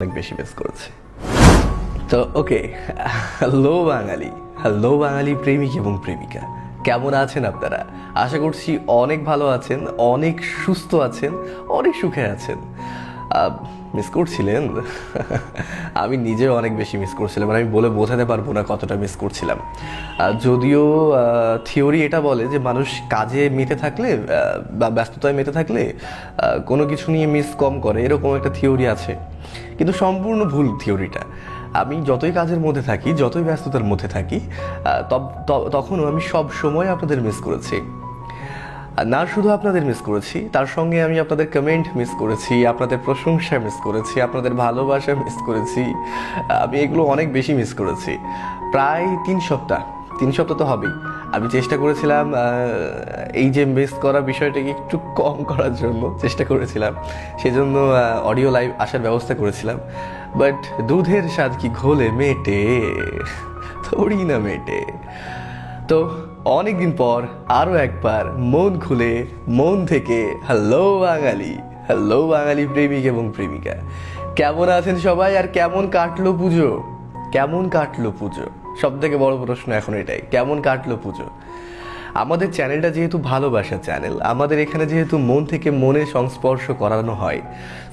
অনেক বেশি মিস করেছি। তো ওকে হ্যালো বাঙালি হ্যালো বাঙালি প্রেমিক এবং প্রেমিকা। কেমন আছেন আপনারা? আশা করছি অনেক ভালো আছেন, অনেক সুস্থ আছেন, অনেক সুখে আছেন। মিস করছিলেন? আমি নিজেও অনেক বেশি মিস করছিলাম মানে আমি বলে বোঝাতে পারব না কতটা মিস করছিলাম। যদিও থিওরি এটা বলে যে মানুষ কাজে মেতে থাকলে বা ব্যস্ততায় মেতে থাকলে কোনো কিছু নিয়ে মিস কম করে, এরকম একটা থিওরি আছে। কিন্তু সম্পূর্ণ ভুল থিওরিটা আমি যতই কাজের মধ্যে থাকি, যতই ব্যস্ততার মধ্যে থাকি তখনও আমি সব সময় আপনাদের মিস করেছি। না শুধু আপনাদের মিস করেছি, তার সঙ্গে আমি আপনাদের কমেন্ট মিস করেছি, আপনাদের প্রশংসা মিস করেছি, আপনাদের ভালোবাসা মিস করেছি আমি এগুলো অনেক বেশি মিস করেছি। প্রায় তিন সপ্তাহ তিন সপ্তাহ তো হবেই। আমি চেষ্টা করেছিলাম এই যে মিস করা বিষয়টাকে একটু কম করার জন্য চেষ্টা করেছিলাম। সেজন্য অডিও লাইভ আসার ব্যবস্থা করেছিলাম। বাট দুধের স্বাদ কি ঘোলে মেটে? থোড়ি না মেটে। তো অনেকদিন পর আরও একবার মন খুলে মন থেকে হ্যালো বাঙালি হ্যালো বাঙালি প্রেমিক এবং প্রেমিকা। কেমন আছেন সবাই আর কেমন কাটলো পুজো? কেমন কাটলো পুজো? সব থেকে বড় প্রশ্ন এখন এটাই, কেমন কাটলো পুজো? আমাদের চ্যানেলটা যেহেতু ভালোবাসা চ্যানেল, আমাদের এখানে যেহেতু মন থেকে মনে সংস্পর্শ করানো হয়,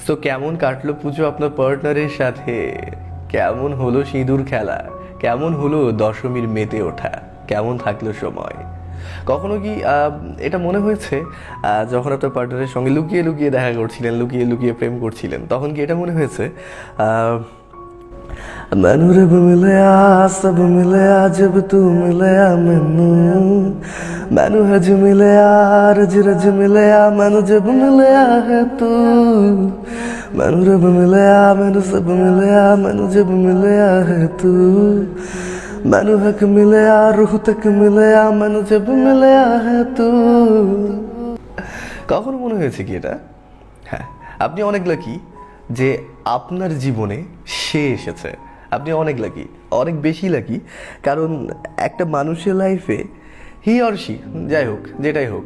তো কেমন কাটলো পুজো আপনার পার্টনারের সাথে? কেমন হলো সিঁদুর খেলা? কেমন হলো দশমীর মেতে ওঠা? কেমন থাকল সময়? কখনো কি এটা মনে হয়েছে যখন আপনার পার্টনারের সঙ্গে লুকিয়ে লুকিয়ে দেখা করছিলেন, লুকিয়ে লুকিয়ে প্রেম করছিলেন, তখন কি এটা মনে হয়েছে? ਮੈਨੂੰ ਰੱਬ ਮਿਲਿਆ ਸਭ ਮਿਲਿਆ ਜਬ ਤੂੰ ਮਿਲਿਆ ਮੈਨੂੰ ਮੈਨੂੰ ਹਜ ਮਿਲਿਆ ਰਜ ਰਜ ਮਿਲਿਆ ਮੈਨੂੰ ਜਬ ਮਿਲਿਆ ਹੈ ਤੂੰ ਮੈਨੂੰ ਰੱਬ ਮਿਲਿਆ ਮੈਨੂੰ ਸਭ ਮਿਲਿਆ ਮੈਨੂੰ ਜਬ ਮਿਲਿਆ ਹੈ ਤੂੰ ਮੈਨੂੰ ਹੱਕ ਮਿਲਿਆ ਰੂਹ ਤੱਕ ਮਿਲਿਆ ਮੈਨੂੰ ਜਬ ਮਿਲਿਆ ਹੈ ਤੂੰ কখন মনে হয়েছে কি এটা হ্যাঁ আপনি অনেক লাকি যে আপনার জীবনে সে এসেছে আপনি অনেক লাকি অনেক বেশি লাকি কারণ একটা মানুষের লাইফে হি অর শি যাই হোক যেটাই হোক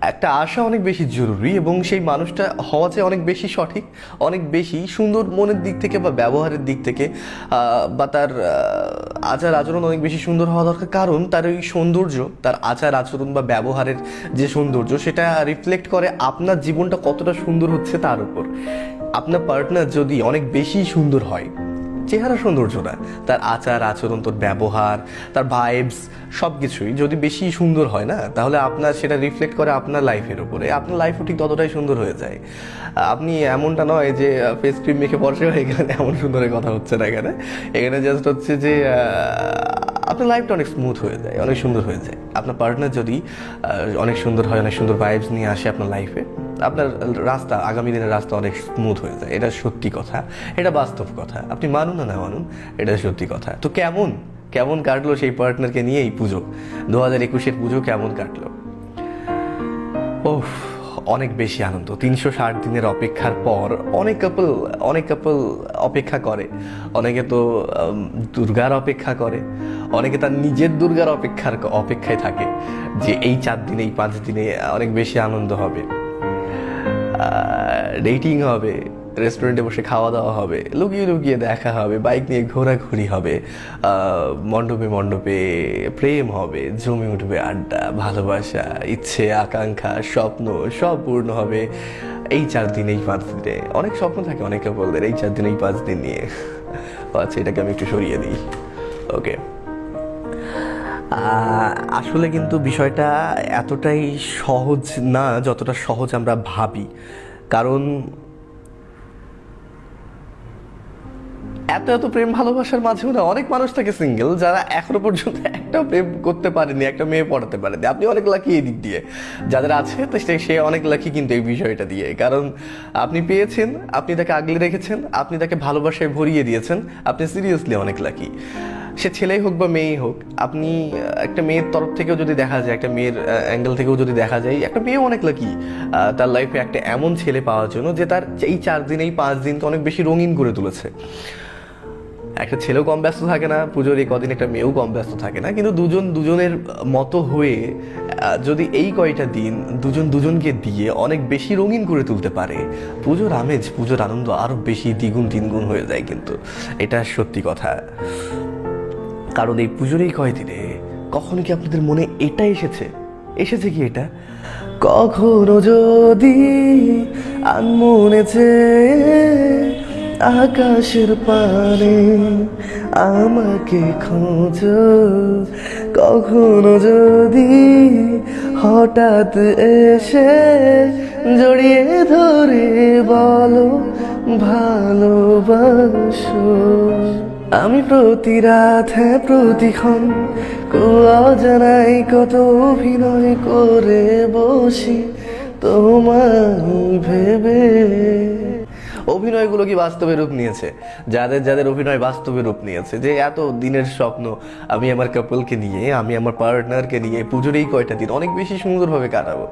একটা আশা অনেক বেশি জরুরি এবং সেই মানুষটা হওয়া চাই অনেক বেশি সঠিক, অনেক বেশি সুন্দর মনের দিক থেকে বা ব্যবহারের দিক থেকে বা তার আচার আচরণ অনেক বেশি সুন্দর হওয়া দরকার। কারণ তার ওই সৌন্দর্য, তার আচার আচরণ বা ব্যবহারের যে সৌন্দর্য, সেটা রিফ্লেক্ট করে আপনার জীবনটা কতটা সুন্দর হচ্ছে তার উপর। আপনার পার্টনার যদি অনেক বেশি সুন্দর হয় চেহারা সৌন্দর্য না তার আচার, আচরণ, তোর ব্যবহার, তার ভাইবস সব কিছুই যদি বেশি সুন্দর হয় না, তাহলে আপনার সেটা রিফ্লেক্ট করে আপনার লাইফের উপরে। আপনার লাইফও ঠিক ততটাই সুন্দর হয়ে যায়। আপনি এমনটা নয় যে ফেস ক্রিম মেখে বসে এখানে এমন সুন্দরের কথা হচ্ছে না এখানে। এখানে জাস্ট হচ্ছে যে আপনার লাইফটা অনেক স্মুথ হয়ে যায়, অনেক সুন্দর হয়ে যায়। আপনার পার্টনার যদি অনেক সুন্দর হয়, অনেক সুন্দর ভাইবস নিয়ে আসে আপনার লাইফে আপনার রাস্তা, আগামী দিনের রাস্তা অনেক স্মুথ হয়ে যায়। এটা সত্যি কথা। এটা বাস্তব কথা। আপনি মানুন না না মানুন, এটা সত্যি কথা। তো কেমন? কেমন কাটলো সেই পার্টনারকে নিয়ে এই পুজো? দু হাজার একুশের পুজো কেমন কাটলো? ওফ, অনেক বেশি আনন্দ। তিনশো ষাট দিনের অপেক্ষার পর অনেক কাপল অনেক কাপল অপেক্ষা করে। অনেকে তো দুর্গার অপেক্ষা করে। অনেকে তার নিজের দুর্গার অপেক্ষার অপেক্ষায় থাকে যে এই চার দিনে, এই পাঁচ দিনে অনেক বেশি আনন্দ হবে। ডেটিং হবে রেস্টুরেন্টে বসে খাওয়া দাওয়া হবে, লুকিয়ে লুকিয়ে দেখা হবে বাইক নিয়ে ঘোরাঘুরি হবে মণ্ডপে মণ্ডপে প্রেম হবে, জমে উঠবে আড্ডা, ভালোবাসা, ইচ্ছে, আকাঙ্ক্ষা, স্বপ্ন, সব পূর্ণ হবে এই চার দিন, এই পাঁচ দিনে। অনেক স্বপ্ন থাকে, অনেক কাপলদের এই চার দিন, এই পাঁচ দিন নিয়ে। আচ্ছা এটাকে আমি একটু সরিয়ে দিই। ওকে আসলে কিন্তু বিষয়টা এতটাই সহজ না যতটা সহজ আমরা ভাবি। কারণ এত এত প্রেম ভালোবাসার মাঝেও না অনেক মানুষ থাকে সিঙ্গেল যারা এখনও পর্যন্ত একটা প্রেম করতে পারেনি, একটা মেয়ে পড়াতে পারেনি। আপনি অনেক লাকি এই দিক দিয়ে। যাদের আছে, তো সে- সে অনেক লাকি কিন্তু এই বিষয়টা দিয়ে। কারণ আপনি পেয়েছেন, আপনি তাকে আগলে রেখেছেন, আপনি তাকে ভালোবাসায় ভরিয়ে দিয়েছেন, আপনি সিরিয়াসলি অনেক লাকি সে ছেলেই হোক বা মেয়েই হোক, আপনি একটা মেয়ের তরফ থেকেও যদি দেখা যায়, একটা মেয়ের অ্যাঙ্গেল থেকেও যদি দেখা যায়, একটা মেয়ে অনেক লাকি তার লাইফে একটা এমন ছেলে পাওয়ার জন্য যে তার এই চার দিন, এই পাঁচ দিনকে অনেক বেশি রঙিন করে তুলেছে। একটা ছেলেও কম ব্যস্ত থাকে না, পুজোর এই কদিন একটা মেয়েও কম ব্যস্ত থাকে না, কিন্তু দুজন, দুজনের মতো হয়ে যদি এই কয়টা দিন দুজন, দুজনকে দিয়ে অনেক বেশি রঙিন করে তুলতে পারে, পুজোর আমেজ, পুজোর আনন্দ আরও বেশি দ্বিগুণ, তিনগুণ হয়ে যায় কিন্তু। এটা সত্যি কথা। কারণ এই পুজোর এই কয়দিনে কখনো কি আপনাদের মনে এটা এসেছে? এসেছে কি এটা? কখনো যদি আনমনে আকাশের পানে আমাকে খোঁজ, কখনো যদি হঠাৎ এসে জড়িয়ে ধরে বলো, ভালোবাসো। আমি প্রতি রাত হ্যাঁ প্রতিক্ষণ অজানাই কত অভিনয় করে বসি তোমায় ভেবে। অভিনয়গুলো কি বাস্তবে রূপ নিয়েছে? যাদের যাদের অভিনয় বাস্তবে রূপ নিয়েছে, যে এত দিনের স্বপ্ন আমি আমার কাপলকে নিয়ে, আমি আমার পার্টনারকে নিয়ে পুজোর এই কয়টা দিন অনেক বেশি সুন্দরভাবে কাটাবো।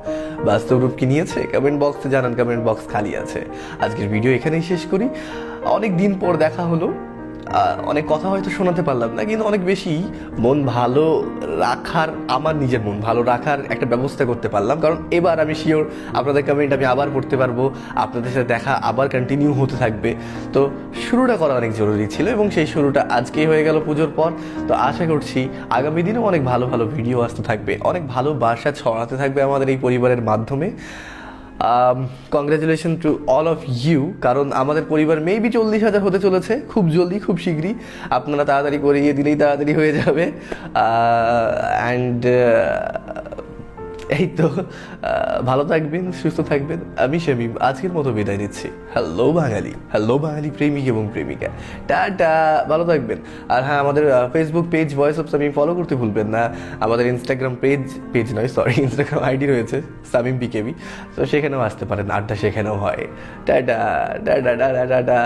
বাস্তব রূপ কি নিয়েছে? কমেন্ট বক্সে জানান কমেন্ট বক্স খালি আছে। আজকের ভিডিও এখানেই শেষ করি। অনেক দিন পর দেখা হলো। অনেক কথা হয়তো শোনাতে পারলাম না, কিন্তু অনেক বেশি মন ভালো রাখার, আমার নিজের মন ভালো রাখার একটা ব্যবস্থা করতে পারলাম। কারণ এবার আমি শিওর আপনাদের কমেন্ট আমি আবার পড়তে পারব, আপনাদের সাথে দেখা আবার কন্টিনিউ হতে থাকবে। তো শুরুটা করা অনেক জরুরি ছিল এবং সেই শুরুটা আজকেই হয়ে গেল পুজোর পর। তো আশা করছি আগামী দিনেও অনেক ভালো ভালো ভিডিও আসতে থাকবে, অনেক ভালোবাসা ছড়াতে থাকবে আমাদের এই পরিবারের মাধ্যমে। Congratulation to all of you কারণ আমাদের পরিবার মেবি চল্লিশ হাজার হতে চলেছে। খুব জলদি, খুব শীঘ্রই। আপনারা তাড়াতাড়ি করিয়ে দিলেই তাড়াতাড়ি হয়ে যাবে। অ্যান্ড এই তো ভালো থাকবেন, সুস্থ থাকবেন। আমি শামিম, আজকের মতো বিদায় নিচ্ছি। হ্যালো বাঙালি হ্যালো বাঙালি প্রেমিক এবং প্রেমিকা। টাটা, ভালো থাকবেন। আর হ্যাঁ আমাদের Facebook page voice of Samim follow করতে ভুলবেন না। আমাদের ইনস্টাগ্রাম পেজ পেজ নয় সরি ইনস্টাগ্রাম আইডি রয়েছে সামিম বিকেবি তো সেখানেও আসতে পারেন, আড্ডা সেখানেও হয়। Tata tata tata tata.